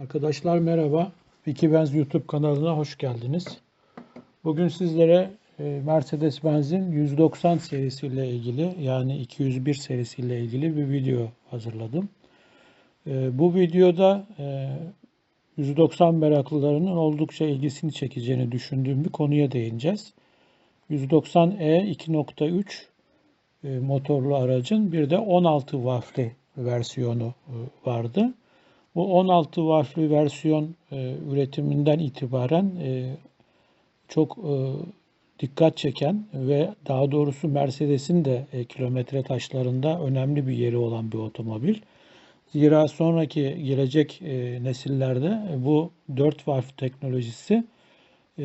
Arkadaşlar merhaba. Wikibenz YouTube kanalına hoş geldiniz. Bugün sizlere e, Mercedes-Benz'in 190 serisiyle ilgili yani 201 serisiyle ilgili bir video hazırladım. E, Bu videoda e, 190 meraklılarının oldukça ilgisini çekeceğini düşündüğüm bir konuya değineceğiz. 190E 2.3 e, motorlu aracın bir de 16 valfli versiyonu e, vardı. Bu 16 valfli versiyon e, üretiminden itibaren e, çok e, dikkat çeken ve daha doğrusu Mercedes'in de e, kilometre taşlarında önemli bir yeri olan bir otomobil. Zira sonraki gelecek e, nesillerde bu 4 valf teknolojisi e,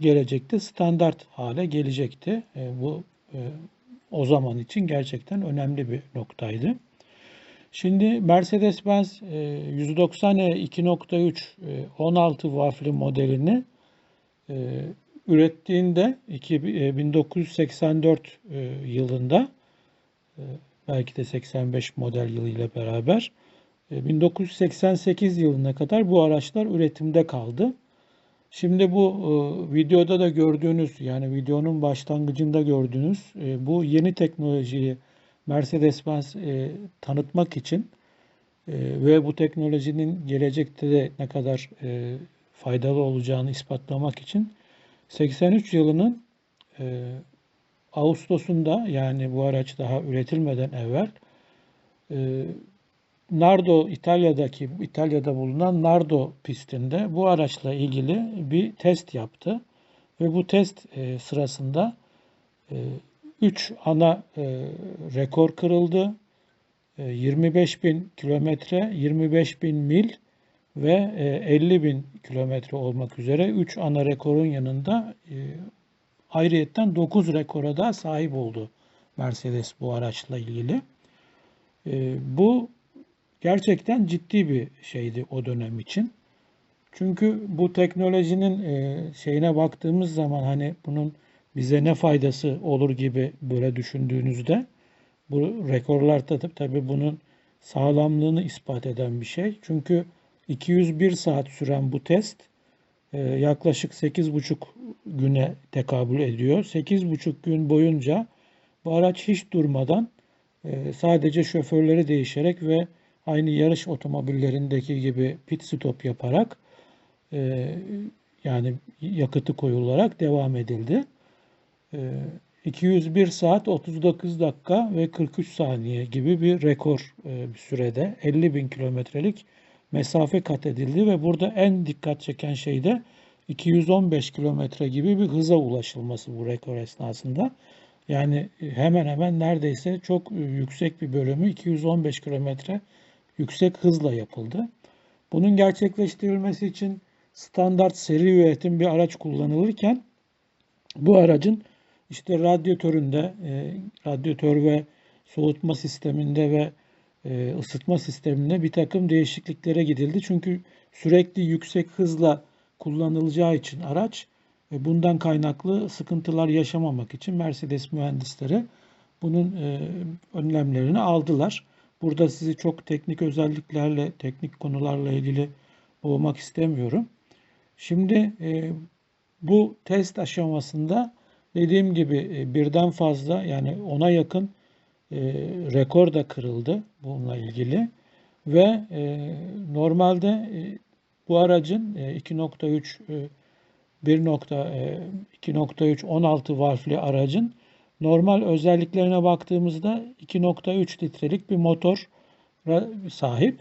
gelecekte standart hale gelecekti. E, bu e, o zaman için gerçekten önemli bir noktaydı. Şimdi Mercedes-Benz e, 190E 2.3 e, 16 valfli modelini e, ürettiğinde iki- e, 1984 e, yılında belki de 85 model yılıyla beraber e, 1988 yılına kadar bu araçlar üretimde kaldı. Şimdi bu videoda da gördüğünüz yani videonun başlangıcında gördüğünüz bu yeni teknolojiyi Mercedes-Benz e, tanıtmak için e, ve bu teknolojinin gelecekte de ne kadar e, faydalı olacağını ispatlamak için 83 yılının e, Ağustos'unda yani bu araç daha üretilmeden evvel e, Nardo İtalya'daki İtalya'da bulunan Nardo pistinde bu araçla ilgili bir test yaptı. Ve bu test e, sırasında 3 ana e, rekor kırıldı. E, 25 bin kilometre, 25 bin mil ve e, 50 bin kilometre olmak üzere 3 ana rekorun yanında e, ayrıyetten 9 rekora da sahip oldu Mercedes bu araçla ilgili. E, bu gerçekten ciddi bir şeydi o dönem için. Çünkü bu teknolojinin e, şeyine baktığımız zaman hani bunun bize ne faydası olur gibi böyle düşündüğünüzde bu rekorlar da tabii bunun sağlamlığını ispat eden bir şey. Çünkü 201 saat süren bu test e, yaklaşık 8,5 güne tekabül ediyor. 8,5 gün boyunca bu araç hiç durmadan e, sadece şoförleri değişerek ve aynı yarış otomobillerindeki gibi pit stop yaparak e, yani yakıtı koyularak devam edildi. E, 201 saat 39 dakika ve 43 saniye gibi bir rekor e, bir sürede 50 bin kilometrelik mesafe kat edildi ve burada en dikkat çeken şey de 215 kilometre gibi bir hıza ulaşılması bu rekor esnasında. Yani hemen hemen neredeyse çok yüksek bir bölümü 215 kilometre yüksek hızla yapıldı. Bunun gerçekleştirilmesi için standart seri üretim bir araç kullanılırken bu aracın işte radyatöründe, e, radyatör ve soğutma sisteminde ve e, ısıtma sisteminde bir takım değişikliklere gidildi. Çünkü sürekli yüksek hızla kullanılacağı için araç ve bundan kaynaklı sıkıntılar yaşamamak için Mercedes mühendisleri bunun e, önlemlerini aldılar. Burada sizi çok teknik özelliklerle, teknik konularla ilgili boğmak istemiyorum. Şimdi e, bu test aşamasında dediğim gibi e, birden fazla yani ona yakın e, rekor da kırıldı bununla ilgili ve e, normalde e, bu aracın e, 2.3 e, 1.2.3 16 valfli aracın normal özelliklerine baktığımızda 2.3 litrelik bir motor sahip.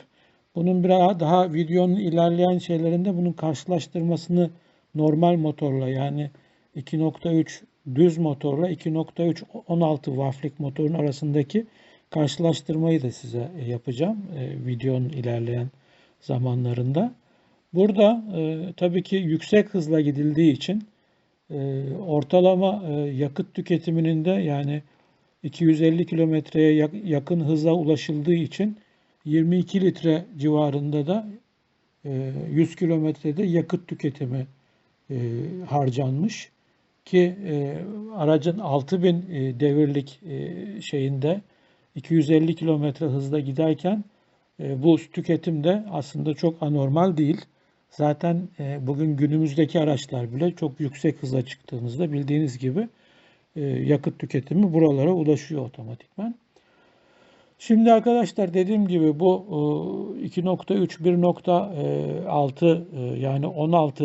Bunun biraz daha videonun ilerleyen şeylerinde bunun karşılaştırmasını normal motorla yani 2.3 düz motorla 2.3 16 valflik motorun arasındaki karşılaştırmayı da size yapacağım e, videonun ilerleyen zamanlarında. Burada e, tabii ki yüksek hızla gidildiği için e, ortalama e, yakıt tüketiminin de yani 250 kilometreye yakın hıza ulaşıldığı için 22 litre civarında da e, 100 kilometrede yakıt tüketimi e, harcanmış ki e, aracın 6000 e, devirlik e, şeyinde 250 kilometre hızla giderken E, bu tüketim de aslında çok anormal değil. Zaten e, bugün günümüzdeki araçlar bile çok yüksek hıza çıktığınızda bildiğiniz gibi e, yakıt tüketimi buralara ulaşıyor otomatikman. Şimdi arkadaşlar dediğim gibi bu 2.3 1.6 yani 16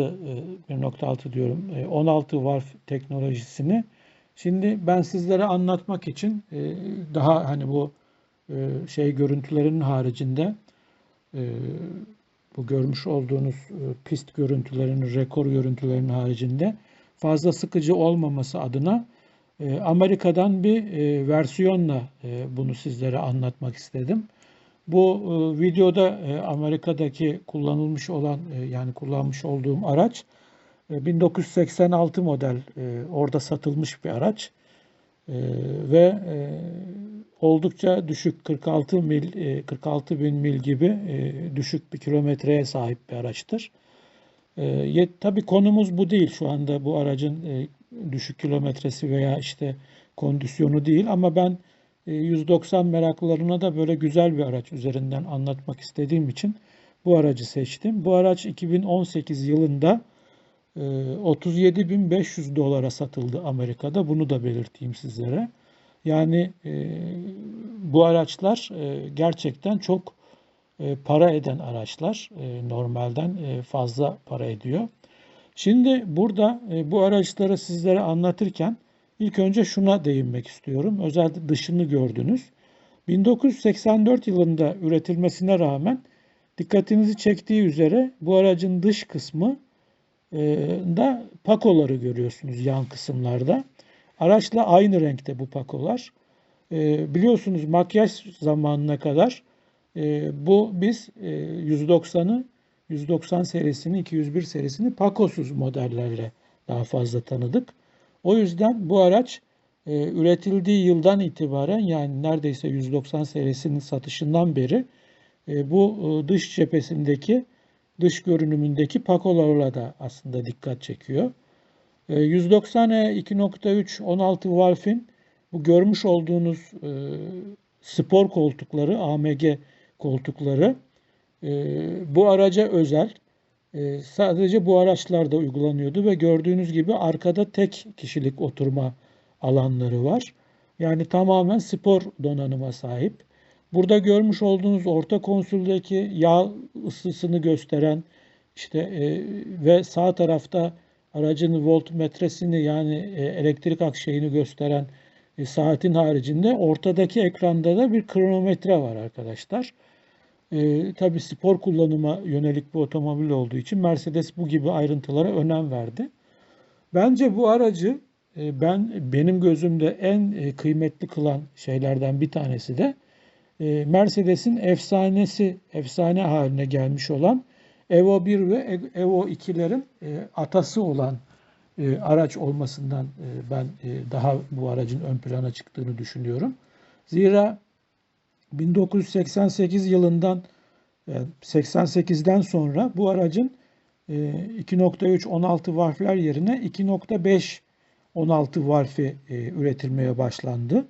1.6 diyorum 16 varf teknolojisini. Şimdi ben sizlere anlatmak için daha hani bu şey görüntülerin haricinde bu görmüş olduğunuz pist görüntülerinin rekor görüntülerinin haricinde fazla sıkıcı olmaması adına ee, Amerika'dan bir e, versiyonla e, bunu sizlere anlatmak istedim. Bu e, videoda Amerika'daki kullanılmış olan yani kullanmış olduğum araç 1986 model orada satılmış bir araç ve oldukça düşük 46 mil 46 bin mil gibi düşük bir kilometreye sahip bir araçtır. E, tabii konumuz bu değil şu anda bu aracın düşük kilometresi veya işte kondisyonu değil ama ben 190 e, meraklılarına da böyle güzel bir araç üzerinden anlatmak istediğim için bu aracı seçtim. Bu araç 2018 yılında 37.500 e, dolara satıldı Amerika'da. Bunu da belirteyim sizlere. Yani e, bu araçlar gerçekten çok para eden araçlar. Normalden fazla para ediyor. Şimdi burada e, bu araçları sizlere anlatırken ilk önce şuna değinmek istiyorum. Özellikle dışını gördünüz. 1984 yılında üretilmesine rağmen dikkatinizi çektiği üzere bu aracın dış kısmı e, da pakoları görüyorsunuz yan kısımlarda. Araçla aynı renkte bu pakolar. E, biliyorsunuz makyaj zamanına kadar bu biz 190'ı 190 serisini, 201 serisini Pakosuz modellerle daha fazla tanıdık. O yüzden bu araç e, üretildiği yıldan itibaren yani neredeyse 190 serisinin satışından beri e, bu e, dış cephesindeki dış görünümündeki pakolarla da aslında dikkat çekiyor. E, 190'e 2.3 16 valfin bu görmüş olduğunuz e, spor koltukları, AMG koltukları ee, bu araca özel. Ee, sadece bu araçlarda uygulanıyordu ve gördüğünüz gibi arkada tek kişilik oturma alanları var. Yani tamamen spor donanıma sahip. Burada görmüş olduğunuz orta konsüldeki yağ ısısını gösteren işte e, ve sağ tarafta aracın voltmetresini yani e, elektrik akşeyini gösteren e, saatin haricinde ortadaki ekranda da bir kronometre var arkadaşlar. E, tabii spor kullanıma yönelik bir otomobil olduğu için Mercedes bu gibi ayrıntılara önem verdi. Bence bu aracı e, ben benim gözümde en e, kıymetli kılan şeylerden bir tanesi de e, Mercedes'in efsanesi, efsane haline gelmiş olan Evo 1 ve Evo 2'lerin e, atası olan e, araç olmasından e, ben e, daha bu aracın ön plana çıktığını düşünüyorum. Zira 1988 yılından 88'den sonra bu aracın 2.3 16 valfler yerine 2.5 16 valfi e, üretilmeye başlandı.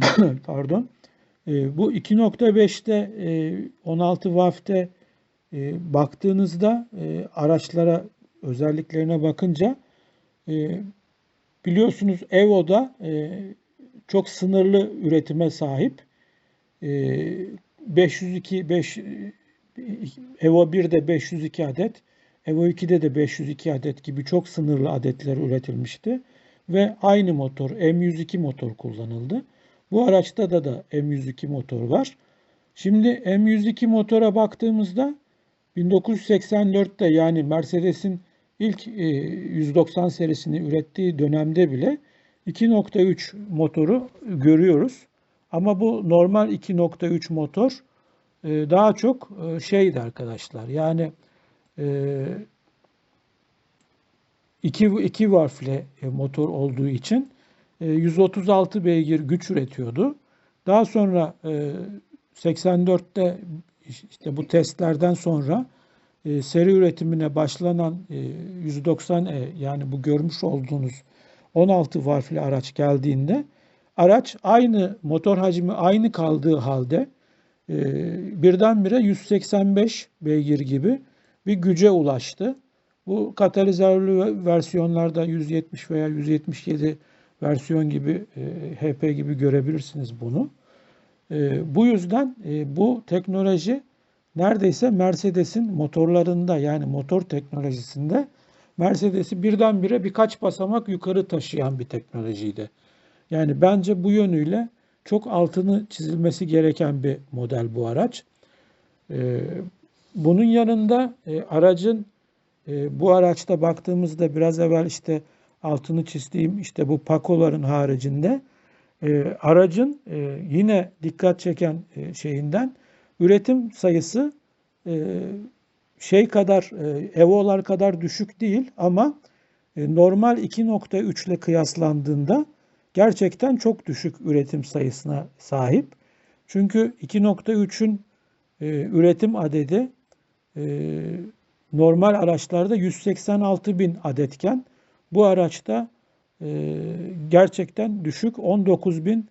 Pardon. E, bu 2.5'te 16 valfte baktığınızda araçlara özelliklerine bakınca biliyorsunuz Evo'da çok sınırlı üretime sahip. 502 5 Evo 1'de 502 adet, Evo 2'de de 502 adet gibi çok sınırlı adetler üretilmişti ve aynı motor M102 motor kullanıldı. Bu araçta da da M102 motor var. Şimdi M102 motora baktığımızda 1984'te yani Mercedes'in ilk 190 e, serisini ürettiği dönemde bile 2.3 motoru görüyoruz. Ama bu normal 2.3 motor e, daha çok e, şeydi arkadaşlar. Yani e, iki, iki valfle motor olduğu için 136 beygir güç üretiyordu. Daha sonra 84'te işte bu testlerden sonra seri üretimine başlanan 190E yani bu görmüş olduğunuz 16 valfli araç geldiğinde araç aynı motor hacmi aynı kaldığı halde e, birdenbire 185 beygir gibi bir güce ulaştı. Bu katalizörlü versiyonlarda 170 veya 177 versiyon gibi e, HP gibi görebilirsiniz bunu. E, bu yüzden e, bu teknoloji neredeyse Mercedes'in motorlarında yani motor teknolojisinde Mercedes'i birdenbire birkaç basamak yukarı taşıyan bir teknolojiydi. Yani bence bu yönüyle çok altını çizilmesi gereken bir model bu araç. Ee, bunun yanında e, aracın e, bu araçta baktığımızda biraz evvel işte altını çizdiğim işte bu pakoların haricinde e, aracın yine dikkat çeken şeyinden üretim sayısı şey kadar Evo'lar kadar düşük değil ama normal 2.3 ile kıyaslandığında gerçekten çok düşük üretim sayısına sahip. Çünkü 2.3'ün e, üretim adedi e, normal araçlarda 186 bin adetken bu araçta e, gerçekten düşük 19 bin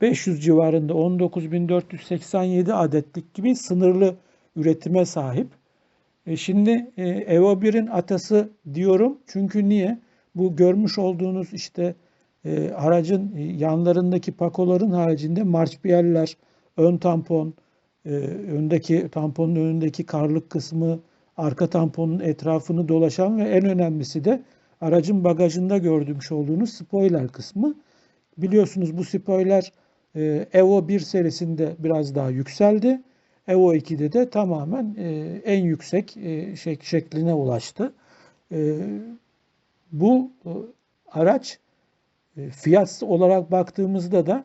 500 civarında 19.487 adetlik gibi sınırlı üretime sahip. E şimdi e, Evo 1'in atası diyorum çünkü niye? Bu görmüş olduğunuz işte e, aracın yanlarındaki pakoların haricinde marşpiyeller, ön tampon, e, öndeki tamponun önündeki karlık kısmı, arka tamponun etrafını dolaşan ve en önemlisi de aracın bagajında gördüğümüz olduğunuz spoiler kısmı. Biliyorsunuz bu spoiler e, Evo 1 serisinde biraz daha yükseldi. Evo 2'de de tamamen e, en yüksek e, şek şekline ulaştı. E, bu e, araç e, fiyat olarak baktığımızda da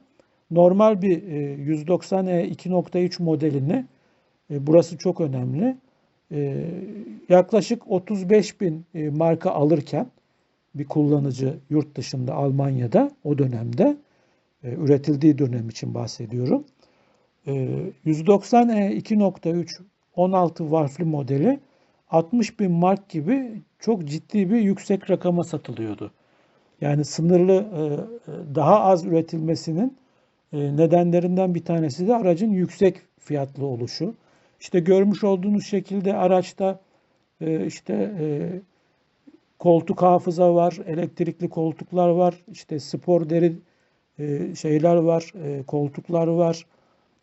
normal bir 190E 2.3 modelini burası çok önemli. E, yaklaşık 35 bin marka alırken bir kullanıcı yurt dışında Almanya'da o dönemde üretildiği dönem için bahsediyorum. 190E 2.3 16 varflı modeli 60 bin mark gibi çok ciddi bir yüksek rakama satılıyordu. Yani sınırlı e, e, daha az üretilmesinin e, nedenlerinden bir tanesi de aracın yüksek fiyatlı oluşu. İşte görmüş olduğunuz şekilde araçta işte koltuk hafıza var, elektrikli koltuklar var, işte spor deri şeyler var, koltuklar var.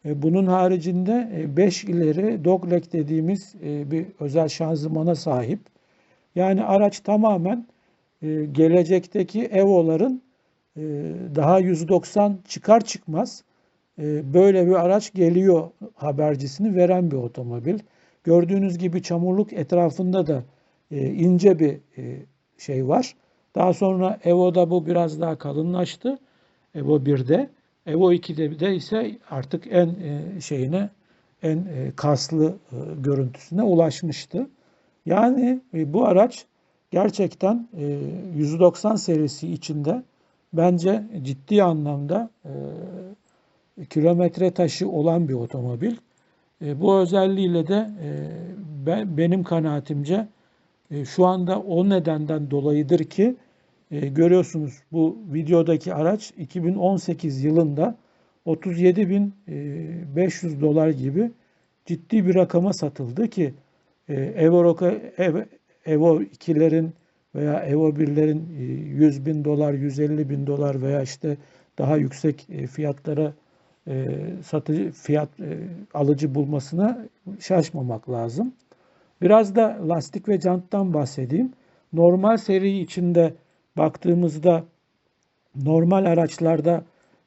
Bunun haricinde 5 ileri dogleg dediğimiz bir özel şanzımana sahip. Yani araç tamamen e, gelecekteki Evo'ların e, daha 190 çıkar çıkmaz e, böyle bir araç geliyor habercisini veren bir otomobil. Gördüğünüz gibi çamurluk etrafında da e, ince bir e, şey var. Daha sonra Evo'da bu biraz daha kalınlaştı. Evo 1'de. Evo 2'de de ise artık en e, şeyine en e, kaslı e, görüntüsüne ulaşmıştı. Yani bu araç gerçekten 190 e, serisi içinde bence ciddi anlamda kilometre taşı olan bir otomobil. Bu özelliğiyle de benim kanaatimce şu anda o nedenden dolayıdır ki görüyorsunuz bu videodaki araç 2018 yılında 37.500 dolar gibi ciddi bir rakama satıldı ki Evo, Evo, Evo 2'lerin veya Evo 1'lerin 100 bin dolar, 150 bin dolar veya işte daha yüksek e, fiyatlara e, satıcı fiyat e, alıcı bulmasına şaşmamak lazım. Biraz da lastik ve janttan bahsedeyim. Normal seri içinde baktığımızda normal araçlarda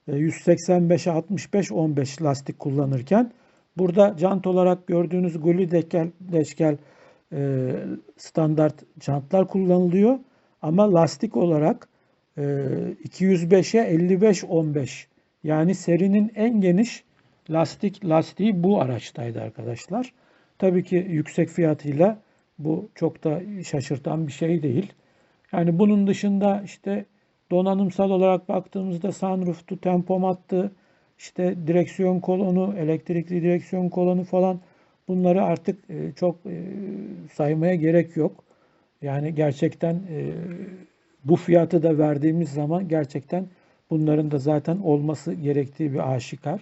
185'e 65 15 lastik kullanırken Burada jant olarak gördüğünüz guli dekel, deşkel e, standart jantlar kullanılıyor. Ama lastik olarak e, 205'e 55-15 yani serinin en geniş lastik lastiği bu araçtaydı arkadaşlar. Tabii ki yüksek fiyatıyla bu çok da şaşırtan bir şey değil. Yani bunun dışında işte donanımsal olarak baktığımızda sunroof'tu, tempomattı, işte direksiyon kolonu, elektrikli direksiyon kolonu falan bunları artık e, çok e, saymaya gerek yok. Yani gerçekten e, bu fiyatı da verdiğimiz zaman gerçekten bunların da zaten olması gerektiği bir aşikar.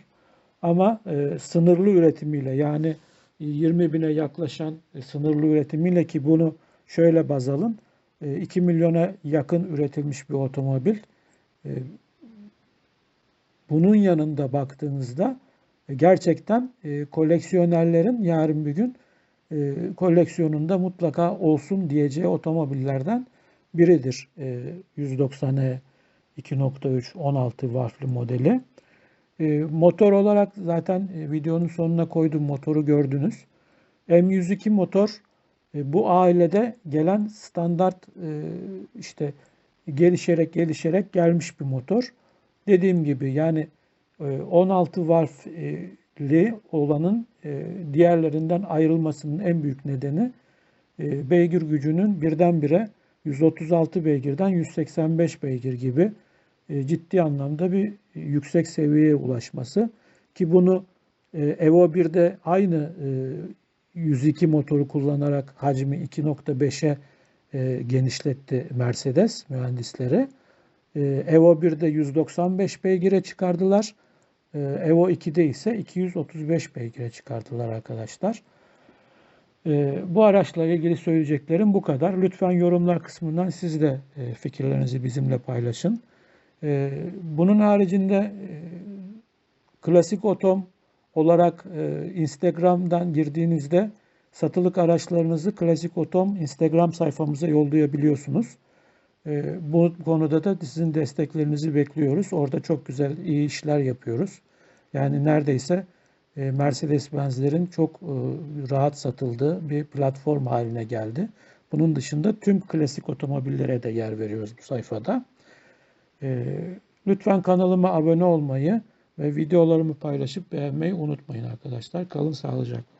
Ama sınırlı üretimiyle yani 20 bine yaklaşan sınırlı üretimiyle ki bunu şöyle baz alın. E, 2 milyona yakın üretilmiş bir otomobil. E, bunun yanında baktığınızda e, gerçekten e, koleksiyonerlerin yarın bir gün e, koleksiyonunda mutlaka olsun diyeceği otomobillerden biridir. E, 190E 2.3 16 valfli modeli. E, motor olarak zaten e, videonun sonuna koydum motoru gördünüz. M102 motor e, bu ailede gelen standart e, işte gelişerek gelişerek gelmiş bir motor. Dediğim gibi yani e, 16 valfli olanın e, diğerlerinden ayrılmasının en büyük nedeni e, beygir gücünün birdenbire 136 beygirden 185 beygir gibi e, ciddi anlamda bir yüksek seviyeye ulaşması ki bunu e, Evo 1'de aynı e, 102 motoru kullanarak hacmi 2.5'e e, genişletti Mercedes mühendisleri. E, Evo 1'de 195 beygire çıkardılar. E, Evo 2'de ise 235 beygire çıkardılar arkadaşlar. E, bu araçla ilgili söyleyeceklerim bu kadar. Lütfen yorumlar kısmından siz de e, fikirlerinizi bizimle paylaşın. E, bunun haricinde e, klasik otom olarak e, Instagram'dan girdiğinizde satılık araçlarınızı Klasik Otom Instagram sayfamıza yollayabiliyorsunuz. E, bu konuda da sizin desteklerinizi bekliyoruz. Orada çok güzel, iyi işler yapıyoruz. Yani neredeyse e, Mercedes-Benz'lerin çok e, rahat satıldığı bir platform haline geldi. Bunun dışında tüm klasik otomobillere de yer veriyoruz bu sayfada. E, lütfen kanalıma abone olmayı ve videolarımı paylaşıp beğenmeyi unutmayın arkadaşlar. Kalın sağlıcakla.